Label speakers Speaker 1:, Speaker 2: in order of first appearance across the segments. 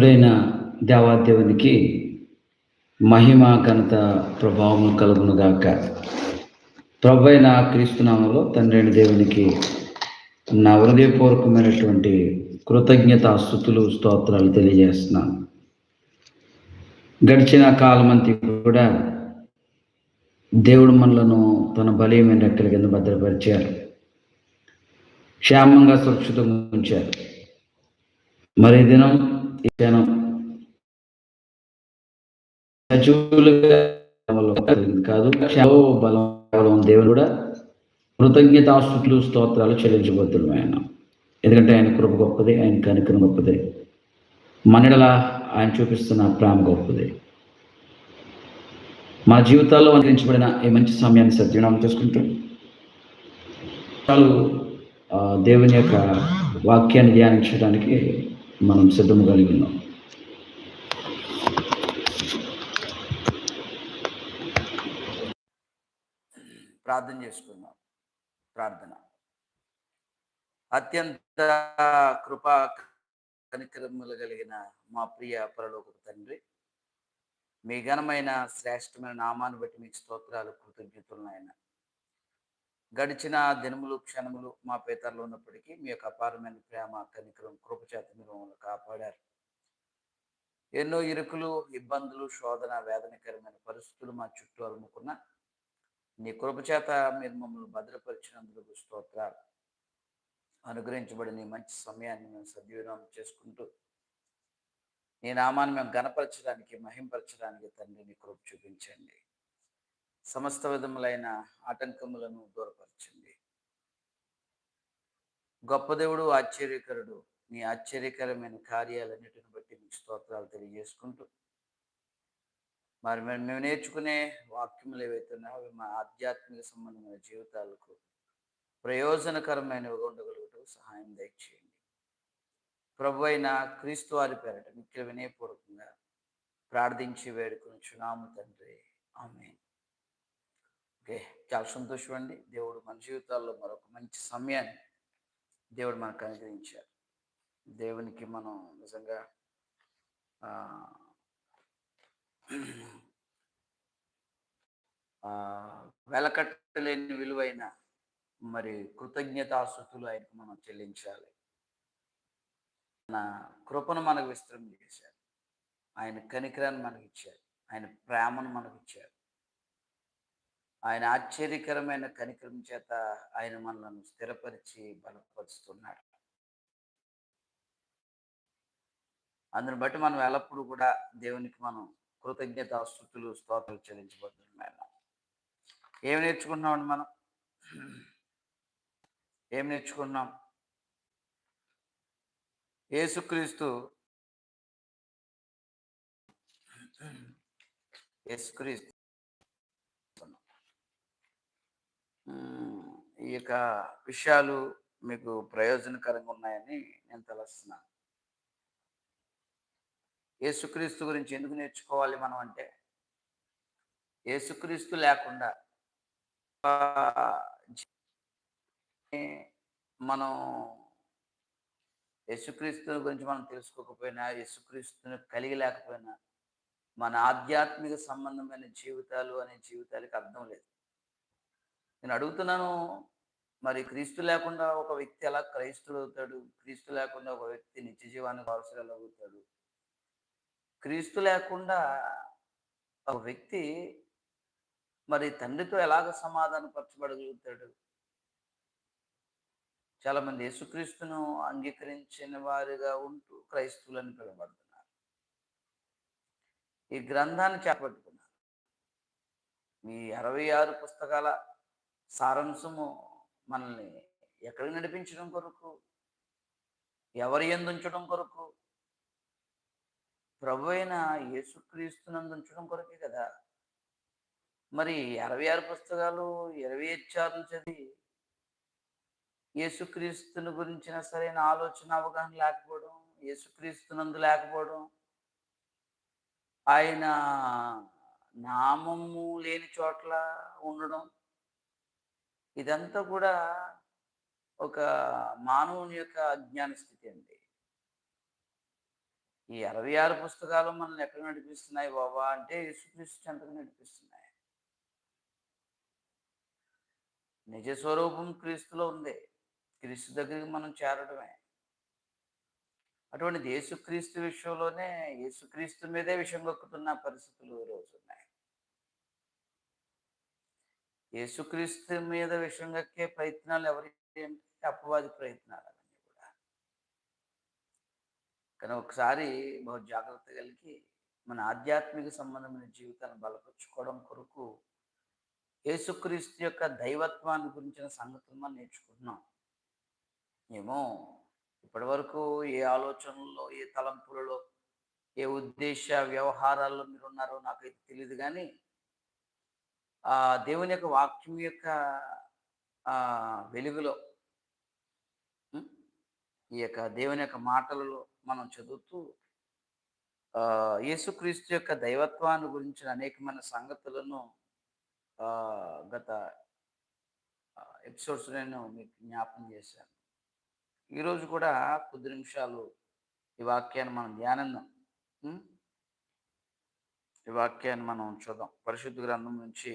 Speaker 1: పరిశుద్ధుడైన దేవాదేవునికి మహిమ ఘనత ప్రభావం కలుగునుగాక ప్రభు అయిన క్రీస్తునామంలో తండ్రి దేవునికి నా హృదయపూర్వకమైనటువంటి కృతజ్ఞత స్థుతులు స్తోత్రాలు తెలియజేస్తున్నాను గడిచిన కాలమంతి కూడా దేవుడు మనలను తన బలీయమైన రెక్కల కింద భద్రపరిచారు. క్షేమంగా సురక్షితంగా ఉంచారు. మరి దినం ఇచ్చాను కాదు బలం దేవుడు కూడా కృతజ్ఞతాస్తుతులు స్తోత్రాలు చెల్లించబోతున్నాం ఆయన. ఎందుకంటే ఆయన కృప గొప్పది ఆయన కనికరం గొప్పది. మనడల ఆయన చూపిస్తున్న ప్రేమ గొప్పది. మా జీవితాల్లో అనుకరించబడిన ఈ మంచి సమయాన్ని సద్వినామం చేసుకుంటూ దేవుని యొక్క వాక్యాన్ని ధ్యానించడానికి మనం సిద్ధము కలిగి ఉన్నాం.
Speaker 2: ప్రార్థన చేసుకుందాం. ప్రార్థన. అత్యంత కృపా కనికరములు కలిగిన మా ప్రియ పరలోక తండ్రి మీ ఘనమైన శ్రేష్టమైన నామాన్ని బట్టి మీకు స్తోత్రాలు కృతజ్ఞతలు నాయన. గడిచిన దినములు క్షణములు మా పేతర్లో ఉన్నప్పటికీ మీ యొక్క అపారమైన ప్రేమ కనికరం కృపచేత మీరు మమ్మల్ని కాపాడారు. ఎన్నో ఇరుకులు ఇబ్బందులు శోధన వేదనకరమైన పరిస్థితులు మా చుట్టూ అరుముకున్న నీ కృపచేత మీరు మమ్మల్ని భద్రపరిచినందుకు స్తోత్రాలు. అనుగ్రహించబడిన మంచి సమయాన్ని మేము సద్వినియోగం చేసుకుంటూ నీ నామాన్ని మేము గణపరచడానికి మహింపరచడానికి తండ్రి నీ కృప చూపించండి. సమస్త విధములైన ఆటంకములను దూరపరచండి. గొప్ప దేవుడు ఆశ్చర్యకరుడు నీ ఆశ్చర్యకరమైన కార్యాలన్నిటిని బట్టి మీకు స్తోత్రాలు తెలియజేసుకుంటూ మరి మేము మేము నేర్చుకునే వాక్యములు ఏవైతే ఉన్నాయో అవి మా ఆధ్యాత్మిక సంబంధమైన జీవితాలకు ప్రయోజనకరమైనవిగా ఉండగలుగుటకు సహాయం దయచేయండి. ప్రభు అయిన క్రీస్తు వారి పేరట మిక్కిల వినయపూర్వకంగా ప్రార్థించి వేడుకుని చునాము తండ్రి. ఆమె ఓకే చాలా సంతోషం అండి. దేవుడు మన జీవితాల్లో మరొక మంచి సమయాన్ని దేవుడు మనకు అనుగ్రహించారు. దేవునికి మనం నిజంగా వెలకట్టలేని విలువైన మరి కృతజ్ఞతాస్థుతులు ఆయనకు మనం చెల్లించాలి. ఆయన కృపను మనకు విస్తరం చేశారు. ఆయన కనికరాన్ని మనకి ఇచ్చారు. ఆయన ప్రేమను మనకు ఇచ్చారు. ఆయన ఆశ్చర్యకరమైన కనికరం చేత ఆయన మనలను స్థిరపరిచి బలపరుస్తున్నాడు. అందుని బట్టి మనం ఎల్లప్పుడూ కూడా దేవునికి మనం కృతజ్ఞత స్థుతులు స్తోత్రాలు చెల్లించబడుతున్నాం ఏం నేర్చుకున్నామండి మనం? ఏం నేర్చుకున్నాం యేసుక్రీస్తు యేసుక్రీస్తు ఈ యొక్క విషయాలు మీకు ప్రయోజనకరంగా ఉన్నాయని నేను తలస్తున్నాను. ఏసుక్రీస్తు గురించి ఎందుకు నేర్చుకోవాలి మనం అంటే ఏసుక్రీస్తు లేకుండా మనం యేసుక్రీస్తు గురించి మనం తెలుసుకోకపోయినా యేసుక్రీస్తుని కలిగి లేకపోయినా మన ఆధ్యాత్మిక సంబంధమైన జీవితాలు అనే జీవితాలకి అర్థం లేదు. నేను అడుగుతున్నాను మరి క్రీస్తు లేకుండా ఒక వ్యక్తి ఎలా క్రైస్తుడు అవుతాడు? క్రీస్తు లేకుండా ఒక వ్యక్తి నిత్య జీవానికి వారసులు క్రీస్తు లేకుండా ఒక వ్యక్తి మరి తండ్రితో ఎలాగ సమాధానపరచబడగలుగుతాడు? చాలా మంది యేసుక్రీస్తును అంగీకరించిన వారిగా ఉంటూ క్రైస్తువులని పిలవబడుతున్నారు. ఈ గ్రంథాన్ని చేపట్టుకున్నారు. మీ అరవై ఆరు పుస్తకాల సారాంశము మనల్ని ఎక్కడికి నడిపించడం కొరకు ఎవరి ఎందుంచడం కొరకు ప్రభు అయిన యేసుక్రీస్తునందు ఉంచడం కొరకే కదా. మరి అరవై ఆరు పుస్తకాలు ఇరవై ఇచ్చారులు చదివి యేసుక్రీస్తుని గురించిన సరైన ఆలోచన అవగాహన లేకపోవడం యేసుక్రీస్తునందు లేకపోవడం ఆయన నామము లేని చోట్ల ఉండడం ఇదంతా కూడా ఒక మానవుని యొక్క అజ్ఞాన స్థితి అండి. ఈ అరవై ఆరు పుస్తకాలు మనల్ని ఎక్కడ నడిపిస్తున్నాయి బాబా అంటే యేసుక్రీస్తు చెంతకు నడిపిస్తున్నాయి. నిజ స్వరూపం క్రీస్తులో ఉంది. క్రీస్తు దగ్గరికి మనం చేరడమే. అటువంటి యేసుక్రీస్తు విషయంలోనే యేసుక్రీస్తు మీదే విషయం గొక్కుతున్న పరిస్థితులు రోజు ఉన్నాయి. యేసుక్రీస్తు మీద విషయం కక్కే ప్రయత్నాలు ఎవరికి అంటే అపవాది ప్రయత్నాలు అవన్నీ కూడా. కానీ ఒకసారి బహు జాగ్రత్త కలిగి మన ఆధ్యాత్మిక సంబంధమైన జీవితాన్ని బలపరుచుకోవడం కొరకు యేసుక్రీస్తు యొక్క దైవత్వాన్ని గురించిన సంగతులు మనం నేర్చుకుంటున్నాం. ఏమో ఇప్పటి వరకు ఏ ఆలోచనల్లో ఏ తలంపులలో ఏ ఉద్దేశ వ్యవహారాల్లో మీరు ఉన్నారో నాకైతే తెలియదు కానీ ఆ దేవుని యొక్క వాక్యం యొక్క ఆ వెలుగులో ఈ యొక్క దేవుని యొక్క మాటలలో మనం చదువుతూ యేసుక్రీస్తు యొక్క దైవత్వాన్ని గురించిన అనేకమైన సంగతులను గత ఎపిసోడ్స్ నేను మీకు జ్ఞాపం చేశాను. ఈరోజు కూడా కొద్ది నిమిషాలు ఈ వాక్యాన్ని మనం ధ్యానందాం ఈ వాక్యాన్ని మనం చూద్దాం. పరిశుద్ధ గ్రంథం నుంచి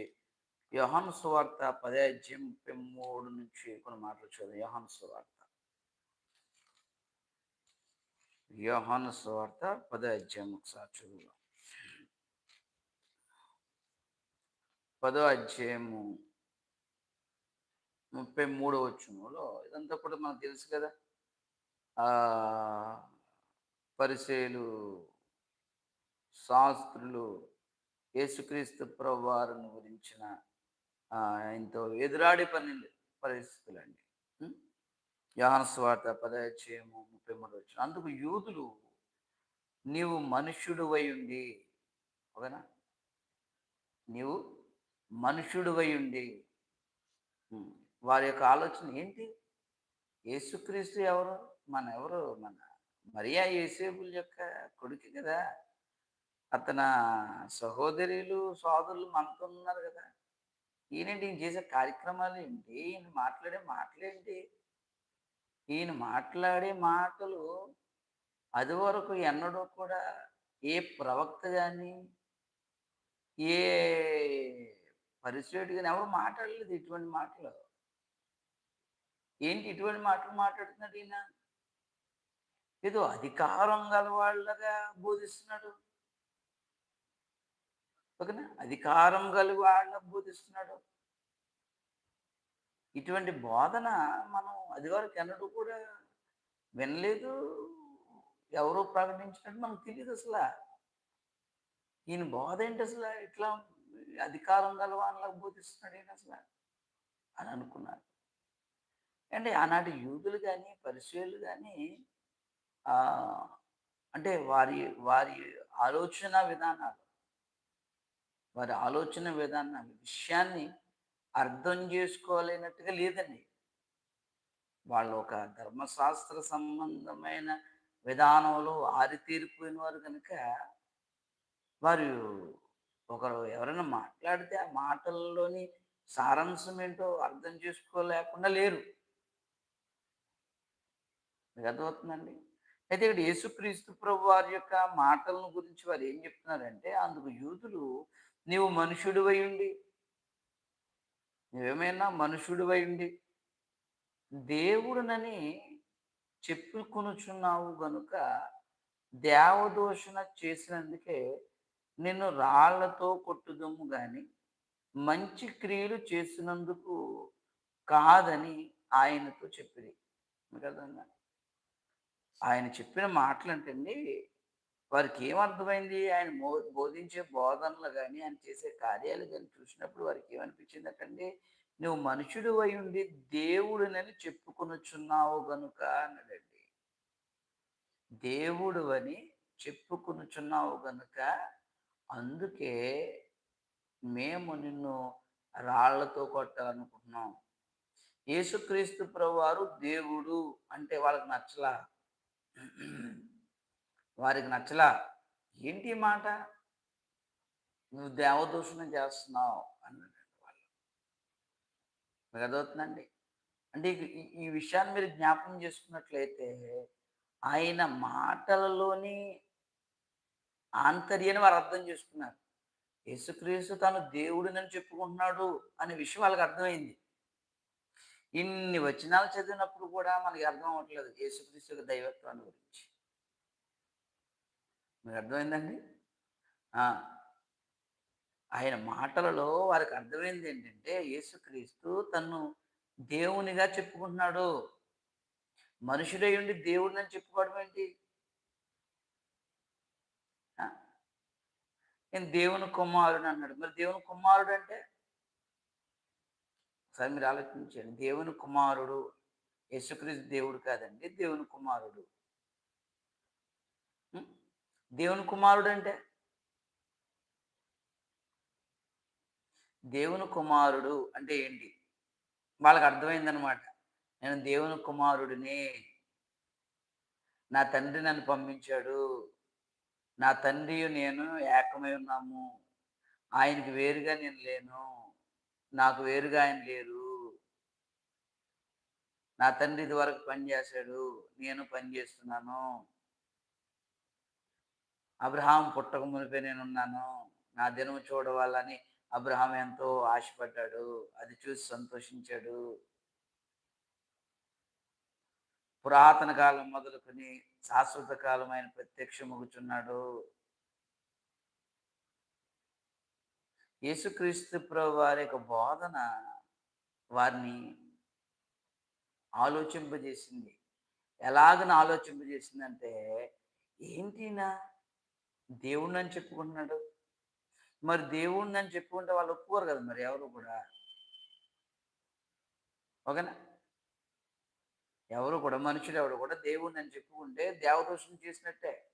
Speaker 2: యోహాను సువార్త పదాధ్యాయం ముప్పై మూడు నుంచి కొన్ని మాటలు చూద్దాం. యోహాను సువార్త. యోహాను సువార్త పదాధ్యాయం ఒకసారి చదువుదాం పదో అధ్యాయము ముప్పై మూడో వచ్చులో ఇదంతా కూడా మనకు తెలుసు కదా. ఆ శాస్త్రులు యేసుక్రీస్తు ప్రభువారిని గురించిన ఆయనతో ఎదురాడి పని పరిస్థితులండి. అండి యోహాను స్వార్త ముప్పై మూడు వచ్చిన అందుకు యూదులు నీవు మనుష్యుడు ఉండి ఓకేనా? నీవు మనుష్యుడు ఉండి వారి యొక్క ఆలోచన ఏంటి? యేసుక్రీస్తు ఎవరు? మన ఎవరు? మన మరియా యేసేబుల్ యొక్క కొడుకు కదా. అతన సహోదరులు సోదరులు మనతో ఉన్నారు కదా. ఈయనేంటి ఈయన చేసే కార్యక్రమాలు ఏంటి? ఈయన మాట్లాడే మాటలేంటి ఈయన మాట్లాడే మాటలు అది వరకు ఎన్నడూ కూడా ఏ ప్రవక్త కానీ ఏ పరిచయుడు కానీ ఎవరు మాట్లాడలేదు ఇటువంటి మాటలు. ఏంటి ఇటువంటి మాటలు మాట్లాడుతున్నాడు ఈయన? ఏదో అధికారం గల వాళ్ళగా బోధిస్తున్నాడు. ఓకేనా అధికారం కలిగి వాళ్ళకు బోధిస్తున్నాడు. ఇటువంటి బోధన మనం అదివరకు ఎన్నడూ కూడా వినలేదు ఎవరో ప్రకటించినట్టు మనకు తెలియదు అసలు. ఈయన బోధ ఏంటి అసలు? ఇట్లా అధికారం గలవాళ్ళకు బోధిస్తున్నాడు ఏంటి అసలు అని అనుకున్నారు. అంటే ఆనాటి యూదులు కానీ పరిచయులు కానీ అంటే వారి వారి ఆలోచన విధానాలు వారి ఆలోచన విధానాలు విషయాన్ని అర్థం చేసుకోలేనట్టుగా లేదండి. వాళ్ళు ఒక ధర్మశాస్త్ర సంబంధమైన విధానంలో ఆరితేరిపోయిన వారు కనుక వారు ఒకరు ఎవరైనా మాట్లాడితే ఆ మాటల్లోని సారాంశం ఏంటో అర్థం చేసుకోలేకుండా లేరు. మీకు అర్థమవుతుందండి? అయితే ఇక్కడ యేసుక్రీస్తు ప్రభు వారి యొక్క మాటలను గురించి వారు ఏం చెప్తున్నారంటే అందుకు యూదులు నీవు మనుషుడు ఉండి నువ్వేమైనా మనుషుడు ఉండి దేవుడునని చెప్పుకొనుచున్నావు గనుక దేవదోషణ చేసినందుకే నిన్ను రాళ్ళతో కొట్టుదమ్ము గాని మంచి క్రియలు చేసినందుకు కాదని ఆయనతో చెప్పింది మీకు ఆయన చెప్పిన మాటలు అంటండి వారికి ఏమర్థమైంది ఆయన బోధించే బోధనలు కానీ ఆయన చేసే కార్యాలు కానీ చూసినప్పుడు వారికి ఏమనిపించింది అటండి నువ్వు మనుషుడు అయి ఉండి దేవుడినని చెప్పుకొనుచున్నావు గనుక అన్నాడండి. దేవుడు అని చెప్పుకొనుచున్నావు గనుక అందుకే మేము నిన్ను రాళ్ళతో కొట్టాలనుకుంటున్నాం. యేసుక్రీస్తు ప్రభువారు దేవుడు అంటే వాళ్ళకి నచ్చలా. వారికి నచ్చలా. ఏంటి మాట? నువ్వు దేవదూషణ చేస్తున్నావు అన్నాడు వాళ్ళు. మీకు అంటే ఈ- ఈ విషయాన్ని మీరు జ్ఞాపకం చేసుకున్నట్లయితే ఆయన మాటలలోని ఆంతర్యని వారు అర్థం చేసుకున్నారు. యేసుక్రీస్తు తాను దేవుడినని చెప్పుకుంటున్నాడు అనే విషయం వాళ్ళకి అర్థమైంది. ఇన్ని వచనాలు చదివినప్పుడు కూడా మనకి అర్థం అవ్వట్లేదు యేసుక్రీస్తు యొక్క దైవత్వాన్ని గురించి. మీకు అర్థమైందండి? ఆయన మాటలలో వారికి అర్థమైంది ఏంటంటే యేసుక్రీస్తు తను దేవునిగా చెప్పుకుంటున్నాడు. మనుషుడై ఉండి దేవుడిని చెప్పుకోవడం ఏంటి? నేను దేవుని కుమారుడు అన్నాడు. మరి దేవుని కుమారుడు అంటే? ఒకసారి మీరు ఆలోచించండి. దేవుని కుమారుడు యేసుక్రీస్తు దేవుడు కాదండి దేవుని కుమారుడు. దేవుని కుమారుడు అంటే దేవుని కుమారుడు అంటే ఏంటి? వాళ్ళకి అర్థమైందనమాట నేను దేవుని కుమారుడిని. నా తండ్రి నన్ను పంపించాడు. నా తండ్రి నేను ఏకమై ఉన్నాము. ఆయనకి వేరుగా నేను లేను. నాకు వేరుగా ఆయన లేరు. నా తండ్రి ఇది వరకు పనిచేశాడు. నేను పని చేస్తున్నాను అబ్రహాం పుట్టక మునిపే నేనున్నాను. నా దినము చూడవాలని అబ్రహాం ఎంతో ఆశపడ్డాడు. అది చూసి సంతోషించాడు. పురాతన కాలం మొదలుకొని శాశ్వత కాలం ఆయన ప్రత్యక్షమగుచున్నాడు యేసుక్రీస్తు ప్రభు వారి యొక్క బోధన వారిని ఆలోచింపజేసింది. ఎలాగని ఆలోచింపజేసిందంటే ఏంటినా దేవుణ్ణి అని చెప్పుకుంటున్నాడు. మరి దేవుణ్ణి అని చెప్పుకుంటే వాళ్ళు ఒప్పుకోరు కదా మరి ఎవరు కూడా. ఓకేనా? ఎవరు కూడా మనుషులు ఎవరు కూడా దేవుణ్ణి అని చెప్పుకుంటే దేవదోషం చేసినట్టే.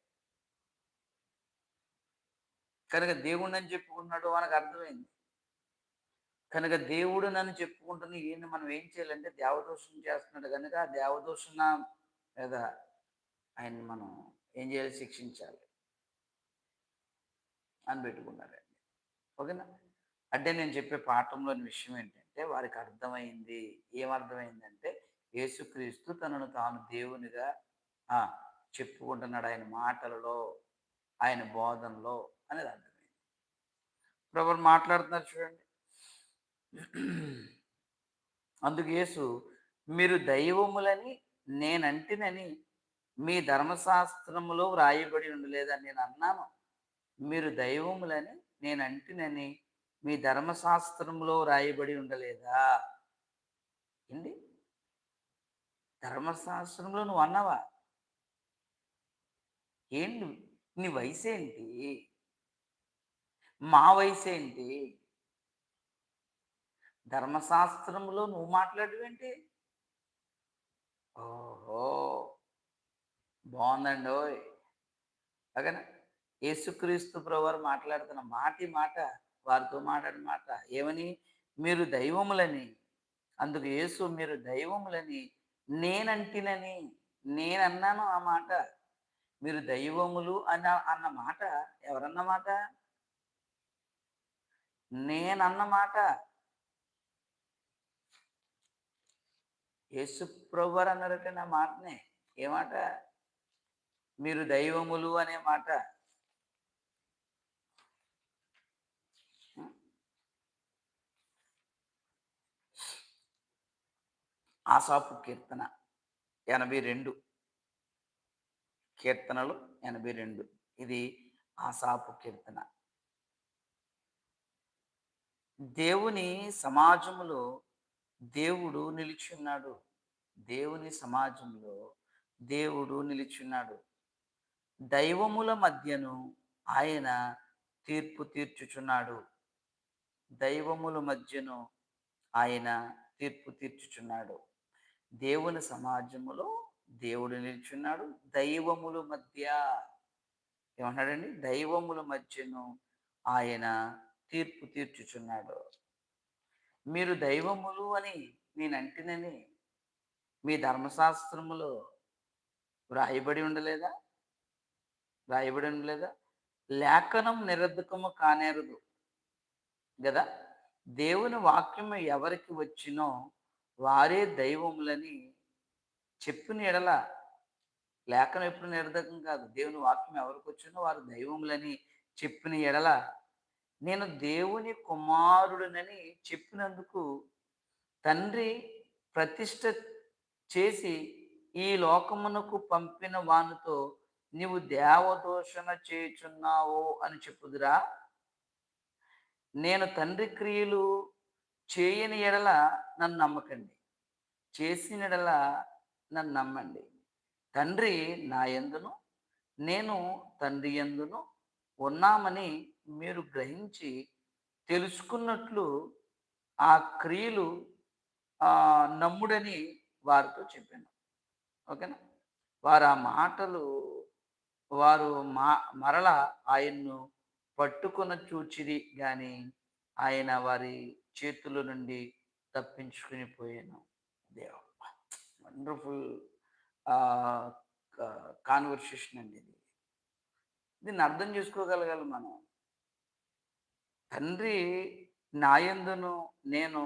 Speaker 2: కనుక దేవుణ్ణి అని చెప్పుకున్నాడు మనకు అర్థమైంది. కనుక దేవుడు నన్ను చెప్పుకుంటున్న ఈయన మనం ఏం చేయాలంటే దేవదోషం చేస్తున్నాడు కనుక ఆ దేవదోషణ లేదా ఆయన్ని మనం ఏం చేయాలి శిక్షించాలి. అని పెట్టుకున్నారండి. ఓకేనా? అంటే నేను చెప్పే పాఠంలోని విషయం ఏంటంటే వారికి అర్థమైంది. ఏమర్థమైందంటే యేసుక్రీస్తు తనను తాను దేవునిగా చెప్పుకుంటున్నాడు ఆయన మాటలలో ఆయన బోధనలో అనేది అర్థమైంది. ప్రభు మాట్లాడుతున్నారు చూడండి. అందుకు యేసు మీరు దైవములని నేనంటినని మీ ధర్మశాస్త్రములో వ్రాయబడి ఉండలేదని నేను అన్నాను. మీరు దైవములని నేను అంటినని మీ ధర్మశాస్త్రంలో రాయబడి ఉండలేదా? ఏంటి? ధర్మశాస్త్రంలో నువ్వు అన్నావా? ఏంటి? నీ వయసు ఏంటి మా వయసు ఏంటి ధర్మశాస్త్రంలో నువ్వు మాట్లాడవేంటి? ఓహో! బాగుందండి ఓయ్ అగనా యేసుక్రీస్తు ప్రభువారు మాట్లాడుతున్న మాటి మాట వారితో మాట్లాడిన మాట ఏమని? మీరు దైవములని. అందుకు యేసు మీరు దైవములని. నేనంటినని. నేనన్నాను ఆ మాట. మీరు దైవములు అన్న అన్న మాట ఎవరన్న మాట? నేనన్న మాట. యేసు ప్రభువారు అన్నారట నా మాటనే. ఏ మాట? మీరు దైవములు అనే మాట. ఆసాపు కీర్తన ఎనభై రెండు. కీర్తనలు ఎనభై రెండు. ఇది ఆసాపు కీర్తన. దేవుని సమాజములో దేవుడు నిలిచున్నాడు. దేవుని సమాజంలో దేవుడు నిలిచున్నాడు. దైవముల మధ్యను ఆయన తీర్పు తీర్చుచున్నాడు. దైవముల మధ్యను ఆయన తీర్పు తీర్చుచున్నాడు. దేవుని సమాజములో దేవుడు నిల్చున్నాడు. దైవముల మధ్య ఏమన్నాడండి దైవముల మధ్యను ఆయన తీర్పు తీర్చుచున్నాడు. మీరు దైవములు అని నేను అంటినని మీ ధర్మశాస్త్రములో వ్రాయబడి ఉండలేదా? వ్రాయబడి ఉండలేదా? లేఖనం నిరర్ధకము కానేరదు. కదా దేవుని వాక్యము ఎవరికి వచ్చినో వారే దైవములని చెప్పిన ఎడల లేఖనం ఎప్పుడు నిరర్ధకం కాదు. దేవుని వాక్యం ఎవరికి వచ్చినో వారు దైవములని చెప్పిన ఎడల నేను దేవుని కుమారుడినని చెప్పినందుకు తండ్రి ప్రతిష్ట చేసి ఈ లోకమునకు పంపిన వానితో నీవు దేవదోషణ చేయుచున్నావు అని చెప్పుదురా. నేను తండ్రి క్రియలు చేయని ఎడల నన్ను నమ్మకండి. చేసిన ఎడల నన్ను నమ్మండి. తండ్రి నా ఎందును? నేను తండ్రి ఎందును? ఉన్నామని మీరు గ్రహించి తెలుసుకున్నట్లు ఆ క్రియలు నమ్ముడని వారితో చెప్పాను. ఓకేనా? వారు ఆ మాటలు వారు మా మరల ఆయన్ను పట్టుకున్న చూచిరి కానీ ఆయన వారి చేతుల నుండి తప్పించుకుని పోయాను. దేవ వండర్ఫుల్ కాన్వర్సేషన్ అండి ఇది. దీన్ని అర్థం చేసుకోగలగాలి మనం. తండ్రి నాయందును నేను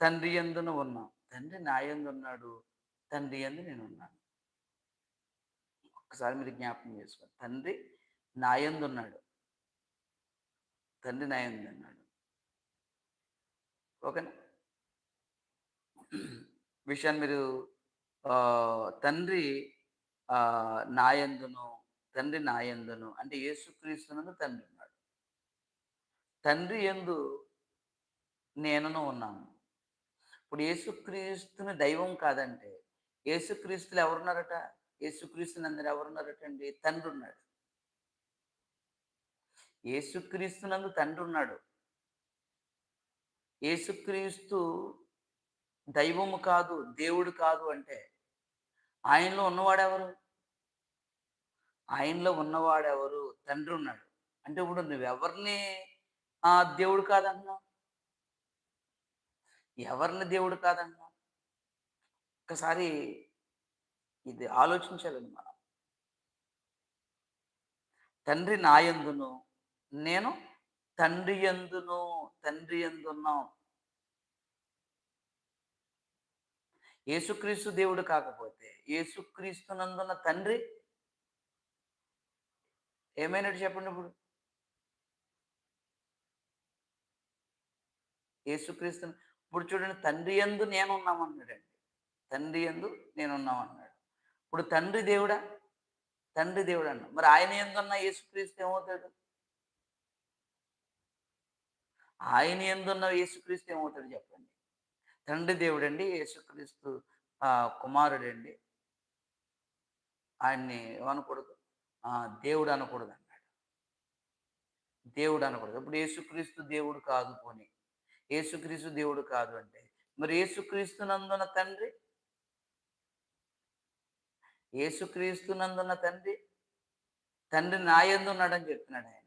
Speaker 2: తండ్రి ఎందును ఉన్నాం. తండ్రి నాయందు ఉన్నాడు తండ్రి ఎందు నేను ఉన్నాను ఒక్కసారి మీరు జ్ఞాపకం చేసుకోండి. తండ్రి నాయందు ఉన్నాడు తండ్రి నాయందు ఉన్నాడు ఓకేనా? విషయాన్ని మీరు తండ్రి నాయందును తండ్రి నాయందును అంటే యేసుక్రీస్తునందు తండ్రి ఉన్నాడు. తండ్రి ఎందు నేనును ఉన్నాను. ఇప్పుడు యేసుక్రీస్తుని దైవం కాదంటే యేసుక్రీస్తులు ఎవరున్నారట? యేసుక్రీస్తుని అందరు ఎవరున్నారట అండి తండ్రి ఉన్నాడు యేసుక్రీస్తునందు తండ్రి ఉన్నాడు యేసుక్రీస్తు దైవము కాదు దేవుడు కాదు అంటే ఆయనలో ఉన్నవాడెవరు? ఆయనలో ఉన్నవాడెవరు? తండ్రి ఉన్నాడు. అంటే ఇప్పుడు నువ్వెవరిని ఆ దేవుడు కాదన్నావు ఎవరిని దేవుడు కాదన్నావు ఒక్కసారి ఇది ఆలోచించాలండి మనం. తండ్రి నాయందును నేను తండ్రి ఎందును తండ్రి ఎందున్నాం యేసుక్రీస్తు దేవుడు కాకపోతే యేసుక్రీస్తునందున్న తండ్రి? ఏమైనట్టు చెప్పండి ఇప్పుడు? యేసుక్రీస్తు ఇప్పుడు చూడండి తండ్రి ఎందు నేనున్నామన్నాడండి. తండ్రి ఎందు నేనున్నామన్నాడు. ఇప్పుడు తండ్రి దేవుడా? తండ్రి దేవుడు అన్నాడు మరి ఆయన ఎందున్న యేసుక్రీస్తు ఏమవుతాడు? ఆయన ఎందున్న యేసుక్రీస్తు ఏమవుతాడు చెప్పండి? తండ్రి దేవుడండి యేసుక్రీస్తు కుమారుడండి. ఆయన్ని ఏమనకూడదు? ఆ, దేవుడు అనకూడదు అన్నాడు దేవుడు అనకూడదు. ఇప్పుడు యేసుక్రీస్తు దేవుడు కాదు పోనీ. యేసుక్రీస్తు దేవుడు కాదు అంటే మరి యేసుక్రీస్తు నందున తండ్రి? యేసుక్రీస్తు నందున తండ్రి? తండ్రి నాయందు ఉన్నాడని చెప్తున్నాడు ఆయన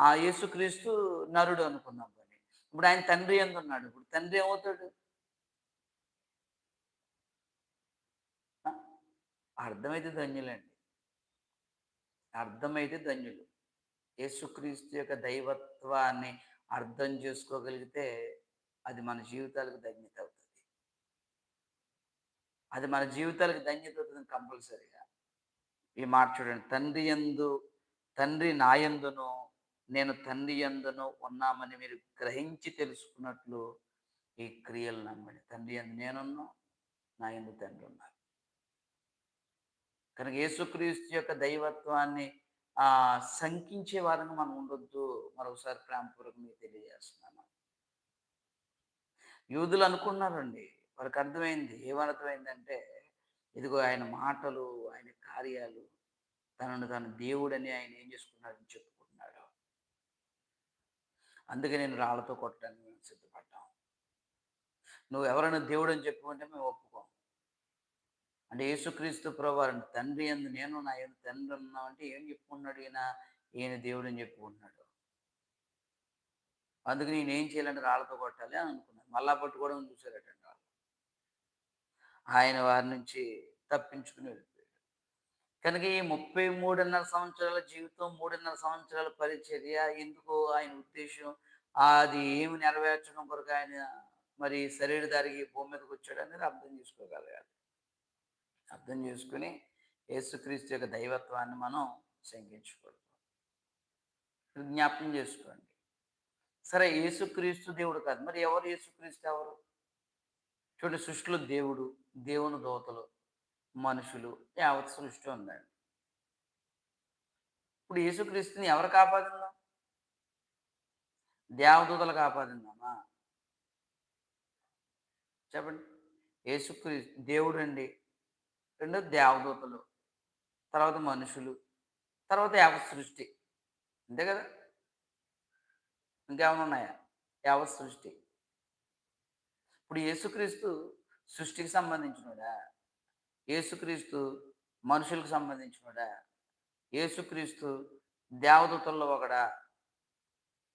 Speaker 2: ఆ యేసుక్రీస్తు నరుడు అనుకున్నాం కానీ. ఇప్పుడు ఆయన తండ్రి ఎందు ఉన్నాడు ఇప్పుడు తండ్రి ఏమవుతాడు? అర్థమైతే ధన్యులండి. అర్థమైతే ధన్యులు. యేసుక్రీస్తు యొక్క దైవత్వాన్ని అర్థం చేసుకోగలిగితే అది మన జీవితాలకు ధన్యత అవుతుంది. అది మన జీవితాలకు ధన్యత అవుతుంది కంపల్సరీగా. ఈ మాట చూడండి. తండ్రి ఎందు తండ్రి నాయందును నేను తండ్రి ఎందును ఉన్నామని మీరు గ్రహించి తెలుసుకున్నట్లు ఈ క్రియలు నమ్మండి. తండ్రి ఎందు నేనున్నా నా ఎందు తండ్రి ఉన్నారు. కనుక యేసుక్రీస్తు యొక్క దైవత్వాన్ని ఆ శంకించే వారంగా మనం ఉండొద్దు. మరొకసారి ప్రేమపూర్వకంగా తెలియజేస్తున్నాను. యూదులు అనుకున్నారండి. వారికి అర్థమైంది. ఏమర్థమైందంటే ఇదిగో ఆయన మాటలు ఆయన కార్యాలు తనను తన దేవుడని ఆయన ఏం చేసుకున్నాడని చెప్పు అందుకే నేను రాళ్ళతో కొట్టడానికి మేము సిద్ధపడ్డాం నువ్వు ఎవరైనా దేవుడు అని చెప్పుకుంటే మేము ఒప్పుకోం అంటే యేసుక్రీస్తు ప్రభావం తండ్రి ఎందు నేను నా ఎందు తండ్రి ఉన్నావు అంటే ఏం చెప్పుకున్నాడు ఈయన? ఈయన దేవుడు అని చెప్పుకుంటున్నాడు. అందుకు నేను ఏం చేయాలంటే రాళ్ళతో కొట్టాలి అని అనుకున్నాను మళ్ళా పట్టుకోవడం చూసారటండి వాళ్ళు. ఆయన వారి నుంచి తప్పించుకుని వెళ్ళిపోయాడు కనుక ఈ ముప్పై మూడున్నర సంవత్సరాల జీవితం మూడున్నర సంవత్సరాల పరిచర్య ఎందుకో ఆయన ఉద్దేశం? అది ఏమి నెరవేర్చడం కొరకు ఆయన మరి శరీరధారికి భూమి మీదకి వచ్చాడు అనేది అర్థం చేసుకోగలగాలి. అర్థం చేసుకుని యేసుక్రీస్తు యొక్క దైవత్వాన్ని మనం శంకించకూడదు జ్ఞాపకం చేసుకోండి. సరే యేసుక్రీస్తు దేవుడు కాదు. మరి ఎవరు యేసుక్రీస్తు? ఎవరు? చూడండి సృష్టిలో దేవుడు దేవుని దోతలు. మనుషులు యావత్ సృష్టి ఉందండి. ఇప్పుడు యేసుక్రీస్తుని ఎవరు కాపాదిందాం దేవదూతలు కాపాడిందామా? చెప్పండి. యేసుక్రీస్తు దేవుడు అండి. రెండు దేవదూతలు తర్వాత మనుషులు తర్వాత యావత్ సృష్టి. అంతే కదా? ఇంకేమైనా ఉన్నాయా? యావత్ సృష్టి. ఇప్పుడు యేసుక్రీస్తు సృష్టికి సంబంధించినోడా? యేసుక్రీస్తు మనుషులకు సంబంధించినడా? యేసుక్రీస్తు దేవదూతల్లో ఒకడా?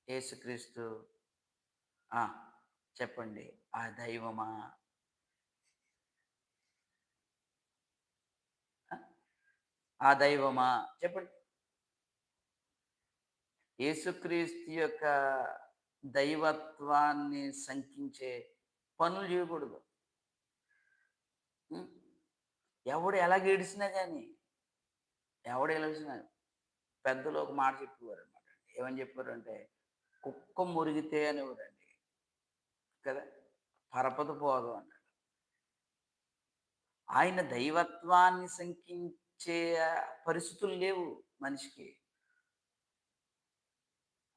Speaker 2: యేసుక్రీస్తు. చెప్పండి. ఆ దైవమా? ఆ? దైవమా? చెప్పండి. యేసుక్రీస్తు యొక్క దైవత్వాన్ని శంకించే పనులు చేయకూడదు. ఎవడు ఎలా గేడిసినా కానీ ఎవడు ఎలా పెద్దలు ఒక మాట చెప్పేవారు అనమాట ఏమని చెప్పారు అంటే కుక్క మురిగితే అనేవారండి. కదా? పరపతి పోదు అన్నాడు. ఆయన దైవత్వాన్ని శంకించే పరిస్థితులు లేవు మనిషికి.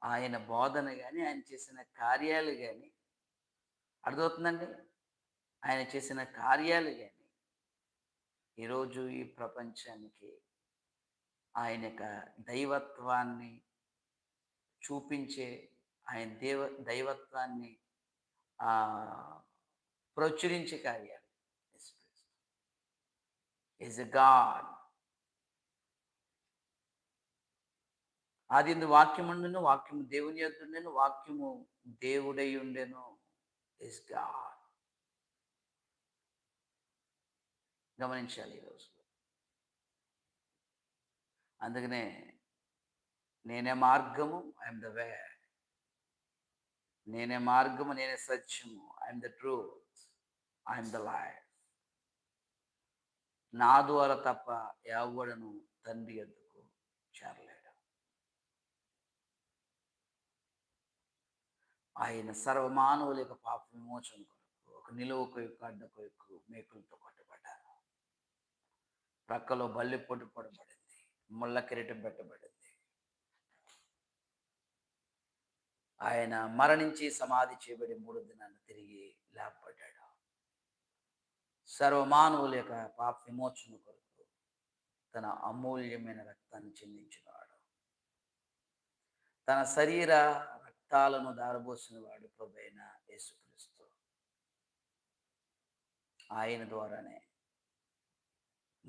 Speaker 2: ఆయన బోధన కానీ ఆయన చేసిన కార్యాలు కానీ అర్థమవుతుందండి? ఆయన చేసిన కార్యాలు కానీ ఈరోజు ఈ ప్రపంచానికి ఆయన యొక్క దైవత్వాన్ని చూపించే ఆయన దేవ దైవత్వాన్ని ప్రచురించే కార్యాలు. ఇస్ ఎ గాడ్ ఆది ఎందు వాక్యం ఉండను వాక్యము దేవుని యొద్ద వాక్యము దేవుడై ఉండెను. ఇస్ గాడ్ గమనించాలి ఈరోజు అందుకనే నేనే మార్గము ఐఎమ్ ద వే నేనే మార్గము నేనే సత్యము I am the truth I am the life నా ద్వారా తప్ప ఎవడను తండ్రి ఎందుకు చేరలేడు. ఆయన సర్వమానవుల యొక్క పాప విమోచన కొరకు ఒక నిలువ కొయ్యకు అడ్డ యొక్క మేకులతో ప్రక్కలో బల్లి పొట్టు పడబడింది. ముళ్ళ కిరీటం పెట్టబడింది. ఆయన మరణించి సమాధి చేయబడి మూడు దినాలు తిరిగి లేపబడ్డాడు. సర్వమానవుల యొక్క పాప విమోచన కొరకు తన అమూల్యమైన రక్తాన్ని చెందించినవాడు తన శరీర రక్తాలను దారబోసిన వాడు ప్రభైన యేసుక్రీస్తు. ఆయన ద్వారానే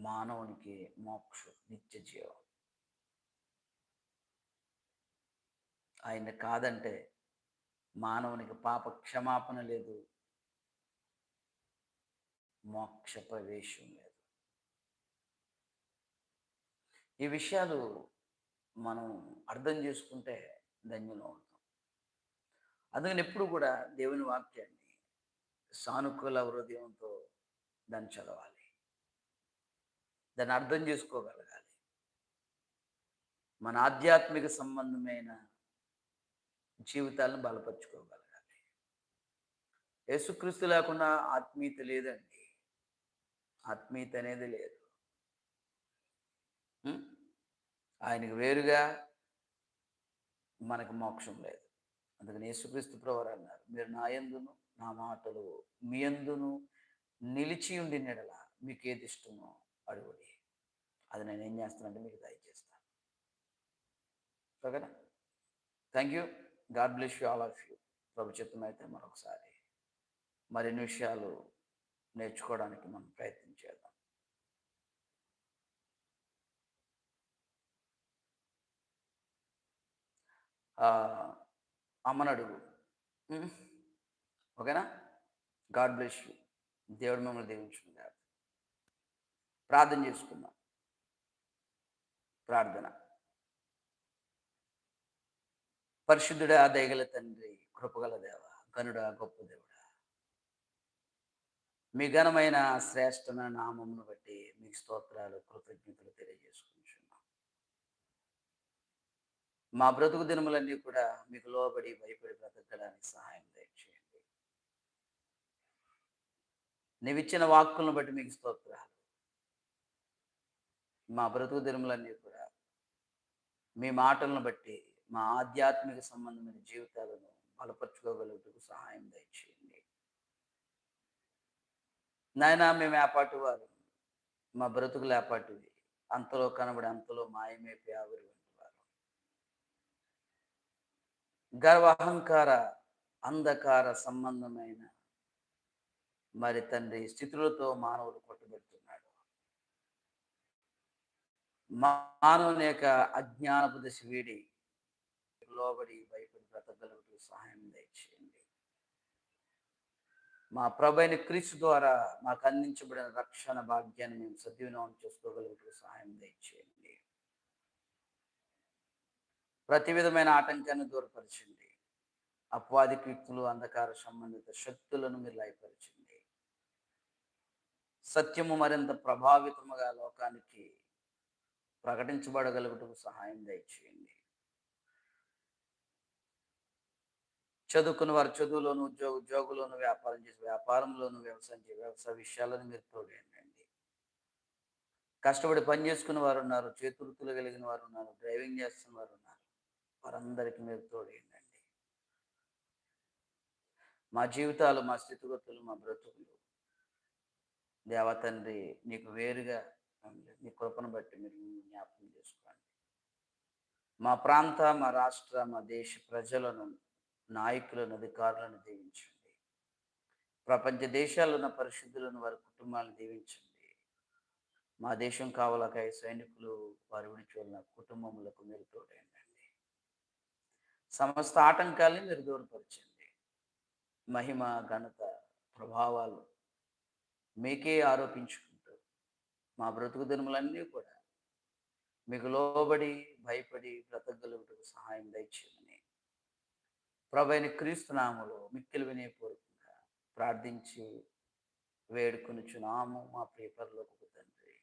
Speaker 2: మానవునికి మోక్షం నిత్య జీవం. ఆయన కాదంటే మానవునికి పాప క్షమాపణ లేదు. మోక్ష ప్రవేశం లేదు. ఈ విషయాలు మనం అర్థం చేసుకుంటే ధన్యులం అవుతాం. అందుకని ఎప్పుడు కూడా దేవుని వాక్యాన్ని సానుకూల హృదయంతో దాన్ని చదవాలి. దాన్ని అర్థం చేసుకోగలగాలి. మన ఆధ్యాత్మిక సంబంధమైన జీవితాలను బలపరుచుకోగలగాలి. యేసుక్రీస్తు లేకుండా ఆత్మీయత లేదండి. ఆత్మీయత అనేది లేదు. ఆయనకు వేరుగా మనకు మోక్షం లేదు. అందుకని యేసుక్రీస్తు ప్రవర్ అన్నారు మీరు నా యందును నా మాటలు మీ ఎందును నిలిచి ఉండి నెడల. మీకు ఏది ఇష్టమో అడుగుడి అది నేను ఏం చేస్తానంటే మీకు దయచేస్తాను ఓకేనా? Thank you God bless you all of you ప్రభు అయితే మరొకసారి మరిన్ని విషయాలు నేర్చుకోవడానికి మనం ప్రయత్నం చేద్దాం. అమ్మనడుగు ఓకేనా? గాడ్ బ్లెస్ యూ దేవుడు మిమ్మల్ని దీవించుకుంటారు ప్రార్థన చేసుకుందాం. ప్రార్థన. పరిశుద్ధుడా దయగల తండ్రి కృపగల దేవ గనుడా గొప్ప దేవుడా. మీ ఘనమైన శ్రేష్టమైన నామమును బట్టి మీకు స్తోత్రాలు కృతజ్ఞతలు తెలియజేసుకుంటున్నాం. మా బ్రతుకు దినములన్నీ కూడా మీకు లోబడి భయపడి బ్రతకడానికి సహాయం దయచేయండి. నీవిచ్చిన వాక్కులను బట్టి మీకు స్తోత్రాలు. మా బ్రతుకు దినములన్నీ కూడా మీ మాటలను బట్టి మా ఆధ్యాత్మిక సంబంధమైన జీవితాలను బలపరుచుకోగలుగుటకు సహాయం దయచేయండి. నాయన మేము ఏపాటి వారు మా బ్రతుకులు ఏపాటివి. అంతలో కనబడి అంతలో మాయమైపోయి ఆవిరి వంటి వారు. గర్వ అహంకార అంధకార సంబంధమైన మరి తండ్రి స్థితులతో మానవులు కొట్టబెడుతున్నాడు మానవుని యొక్క అజ్ఞానపు దశ వీడి లోబడి భయపడి బ్రతకగలుగుతూ సహాయం దయచేయండి. మా ప్రభైన క్రీస్తు ద్వారా మాకు అందించబడిన రక్షణ భాగ్యాన్ని మేము సద్వినియోగం చేసుకోగలుగుతూ సహాయం దయచేయండి. ప్రతి విధమైన ఆటంకాన్ని దూరపరచండి. అపవాది కీర్తులు అంధకార సంబంధిత శక్తులను మీరు లయపరచండి. సత్యము మరింత ప్రభావితముగా లోకానికి ప్రకటించబడగలుగుటకు సహాయం దయచేయండి. చదువుకున్న వారు చదువులోను ఉద్యోగ ఉద్యోగులోను వ్యాపారం చేసి వ్యాపారంలోను వ్యవసాయం చేసి వ్యవసాయ విషయాలను మీరు తోడేయండి. కష్టపడి పని చేసుకున్న వారు ఉన్నారు చేతురుతులు కలిగిన వారు ఉన్నారు డ్రైవింగ్ చేస్తున్న వారు ఉన్నారు. వారందరికీ మీరు తోడేయండి. మా జీవితాలు మా స్థితిగతులు మా బ్రతుకులు దేవతండ్రి నీకు వేరుగా మీ కృపను బట్టి మీరు జ్ఞాపకం చేసుకోండి. మా ప్రాంత మా రాష్ట్ర మా దేశ ప్రజలను నాయకులను అధికారులను దీవించండి. ప్రపంచ దేశాల్లో ఉన్న పరిశుద్ధులను వారి కుటుంబాలను దీవించండి. మా దేశం కావాలకాయ సైనికులు వారి విడిచి వెళ్ళిన కుటుంబములకు మీరు తోడైందండి సమస్త ఆటంకాల్ని మీరు దూరపరచండి. మహిమ ఘనత ప్రభావాలు మీకే ఆరోపించుకు మా బ్రతుకు దినములన్నీ కూడా మీకు లోబడి భయపడి బ్రతకగలుగుటకు సహాయం దయచేయమని ప్రభైన క్రీస్తునాములో మిక్కిలి వినయపూర్వకంగా ప్రార్థించి వేడుకొనుచున్నాము. మా పేపర్లోకి తండ్రి.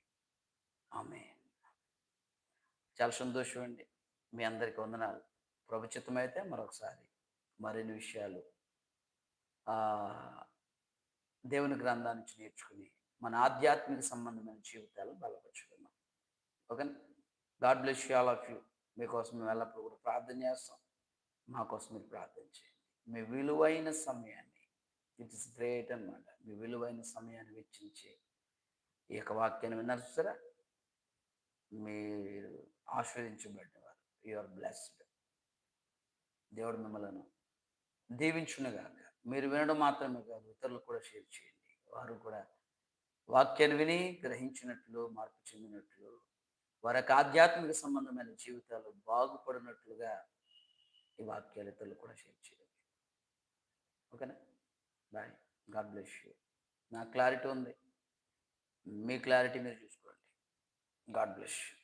Speaker 2: ఆమె చాలా సంతోషం అండి. మీ అందరికీ వందనాలు. ప్రభుచితమైతే మరొకసారి మరిన్ని విషయాలు దేవుని గ్రంథాన్ని నేర్చుకుని మన ఆధ్యాత్మిక సంబంధమైన జీవితాలు బలపరుచుకున్నాం okay? God bless you all of you. మీకోసం మేము ఎల్లప్పుడూ కూడా ప్రార్థన చేస్తాం. మా కోసం మీరు ప్రార్థన చేయండి. మీ విలువైన సమయాన్ని ఇట్ ఇస్ గ్రేట్ అనమాట మీ విలువైన సమయాన్ని వెచ్చించి ఈ యొక్క వాక్యాన్ని విన్నారు సరే మీరు ఆస్వాదించబడ్డవారు యు ఆర్ బ్లెస్డ్. దేవుడు మిమ్మల్ని దీవించునుగాక. మీరు వినడం మాత్రమే కాదు ఇతరులు కూడా షేర్ చేయండి. వారు కూడా వాక్యాన్ని విని గ్రహించినట్లు మార్పు చెందినట్లు వారికి ఆధ్యాత్మిక సంబంధమైన జీవితాలు బాగుపడినట్లుగా ఈ వాక్యాలు ఇతరులు కూడా షేర్ చేయండి ఓకేనా? బాయ్. God bless you. నా క్లారిటీ ఉంది. మీ క్లారిటీ మీరు చూసుకోండి. God bless you.